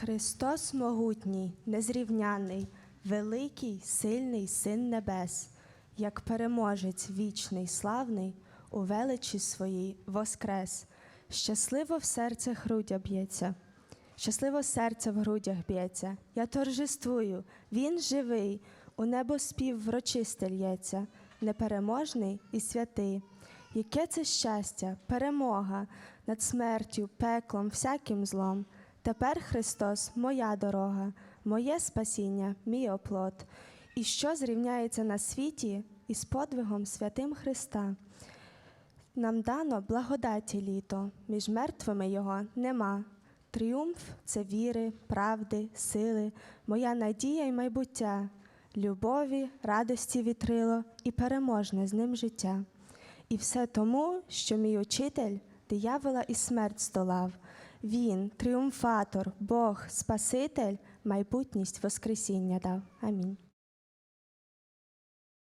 Христос могутній, незрівняний, великий, сильний син небес, як переможець вічний, славний, у величі своїй воскрес. Щасливо в серцях грудя б'ється, щасливо серце в грудях б'ється. Я торжествую, він живий, у небо спів врочисте лється, непереможний і святий. Яке це щастя, перемога над смертю, пеклом, всяким злом. Тепер Христос моя дорога, моє спасіння, мій оплот. І що зрівняється на світі із подвигом святим Христа? Нам дано благодаті літо, між мертвими його нема. Тріумф це віри, правди, сили, моя надія й майбуття, любові, радості вітрило і переможне з ним життя. І все тому, що мій учитель диявола і смерть здолав. Він, тріумфатор, Бог, Спаситель, майбутність Воскресіння дав. Амінь.